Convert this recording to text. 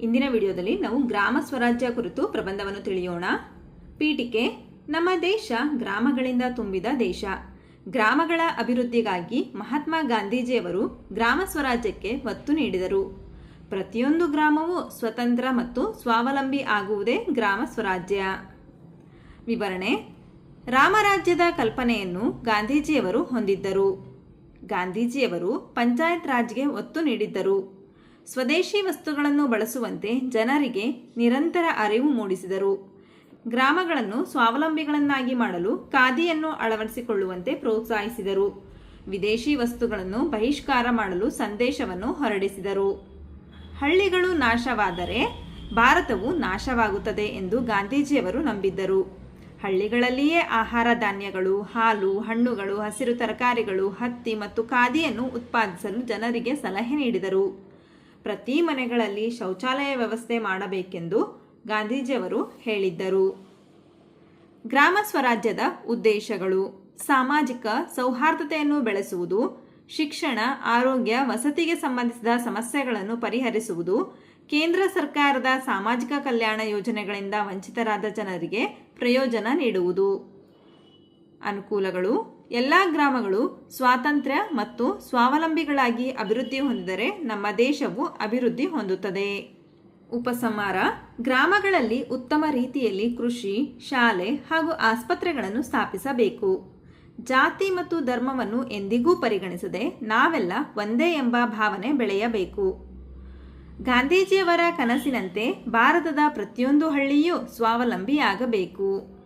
ಇಂದಿನ ವಿಡಿಯೋದಲ್ಲಿ ನಾವು ಗ್ರಾಮ ಸ್ವರಾಜ್ಯ ಕುರಿತು ಪ್ರಬಂಧವನ್ನು ತಿಳಿಯೋಣ. ಪೀಠಿಕೆ, ನಮ್ಮ ದೇಶ ಗ್ರಾಮಗಳಿಂದ ತುಂಬಿದ ದೇಶ. ಗ್ರಾಮಗಳ ಅಭಿವೃದ್ಧಿಗಾಗಿ ಮಹಾತ್ಮ ಗಾಂಧೀಜಿಯವರು ಗ್ರಾಮ ಸ್ವರಾಜ್ಯಕ್ಕೆ ಒತ್ತು ನೀಡಿದರು. ಪ್ರತಿಯೊಂದು ಗ್ರಾಮವು ಸ್ವತಂತ್ರ ಮತ್ತು ಸ್ವಾವಲಂಬಿ ಆಗುವುದೇ ಗ್ರಾಮ ಸ್ವರಾಜ್ಯ. ವಿವರಣೆ ರಾಮರಾಜ್ಯದ ಕಲ್ಪನೆಯನ್ನು ಗಾಂಧೀಜಿಯವರು ಹೊಂದಿದ್ದರು. ಗಾಂಧೀಜಿಯವರು ಪಂಚಾಯತ್ ರಾಜ್ಗೆ ಒತ್ತು ನೀಡಿದ್ದರು. ಸ್ವದೇಶಿ ವಸ್ತುಗಳನ್ನು ಬಳಸುವಂತೆ ಜನರಿಗೆ ನಿರಂತರ ಅರಿವು ಮೂಡಿಸಿದರು. ಗ್ರಾಮಗಳನ್ನು ಸ್ವಾವಲಂಬಿಗಳನ್ನಾಗಿ ಮಾಡಲು ಖಾದಿಯನ್ನು ಅಳವಡಿಸಿಕೊಳ್ಳುವಂತೆ ಪ್ರೋತ್ಸಾಹಿಸಿದರು. ವಿದೇಶಿ ವಸ್ತುಗಳನ್ನು ಬಹಿಷ್ಕಾರ ಮಾಡಲು ಸಂದೇಶವನ್ನು ಹೊರಡಿಸಿದರು. ಹಳ್ಳಿಗಳು ನಾಶವಾದರೆ ಭಾರತವು ನಾಶವಾಗುತ್ತದೆ ಎಂದು ಗಾಂಧೀಜಿಯವರು ನಂಬಿದ್ದರು. ಹಳ್ಳಿಗಳಲ್ಲಿಯೇ ಆಹಾರ ಧಾನ್ಯಗಳು, ಹಾಲು, ಹಣ್ಣುಗಳು, ಹಸಿರು ತರಕಾರಿಗಳು, ಹತ್ತಿ ಮತ್ತು ಖಾದಿಯನ್ನು ಉತ್ಪಾದಿಸಲು ಜನರಿಗೆ ಸಲಹೆ ನೀಡಿದರು. ಪ್ರತಿ ಮನೆಗಳಲ್ಲಿ ಶೌಚಾಲಯ ವ್ಯವಸ್ಥೆ ಮಾಡಬೇಕೆಂದು ಗಾಂಧೀಜಿಯವರು ಹೇಳಿದ್ದರು. ಗ್ರಾಮ ಸ್ವರಾಜ್ಯದ ಉದ್ದೇಶಗಳು. ಸಾಮಾಜಿಕ ಸೌಹಾರ್ದತೆಯನ್ನು ಬೆಳೆಸುವುದು, ಶಿಕ್ಷಣ, ಆರೋಗ್ಯ, ವಸತಿಗೆ ಸಂಬಂಧಿಸಿದ ಸಮಸ್ಯೆಗಳನ್ನು ಪರಿಹರಿಸುವುದು, ಕೇಂದ್ರ ಸರ್ಕಾರದ ಸಾಮಾಜಿಕ ಕಲ್ಯಾಣ ಯೋಜನೆಗಳಿಂದ ವಂಚಿತರಾದ ಜನರಿಗೆ ಪ್ರಯೋಜನ ನೀಡುವುದು. ಅನುಕೂಲಗಳು. ಎಲ್ಲ ಗ್ರಾಮಗಳು ಸ್ವಾತಂತ್ರ್ಯ ಮತ್ತು ಸ್ವಾವಲಂಬಿಗಳಾಗಿ ಅಭಿವೃದ್ಧಿ ಹೊಂದಿದರೆ ನಮ್ಮ ದೇಶವು ಅಭಿವೃದ್ಧಿ ಹೊಂದುತ್ತದೆ. ಉಪಸಂಹಾರ. ಗ್ರಾಮಗಳಲ್ಲಿ ಉತ್ತಮ ರೀತಿಯಲ್ಲಿ ಕೃಷಿ, ಶಾಲೆ ಹಾಗೂ ಆಸ್ಪತ್ರೆಗಳನ್ನು ಸ್ಥಾಪಿಸಬೇಕು. ಜಾತಿ ಮತ್ತು ಧರ್ಮವನ್ನು ಎಂದಿಗೂ ಪರಿಗಣಿಸದೆ ನಾವೆಲ್ಲ ಒಂದೇ ಎಂಬ ಭಾವನೆ ಬೆಳೆಯಬೇಕು. ಗಾಂಧೀಜಿಯವರ ಕನಸಿನಂತೆ ಭಾರತದ ಪ್ರತಿಯೊಂದು ಹಳ್ಳಿಯೂ ಸ್ವಾವಲಂಬಿಯಾಗಬೇಕು.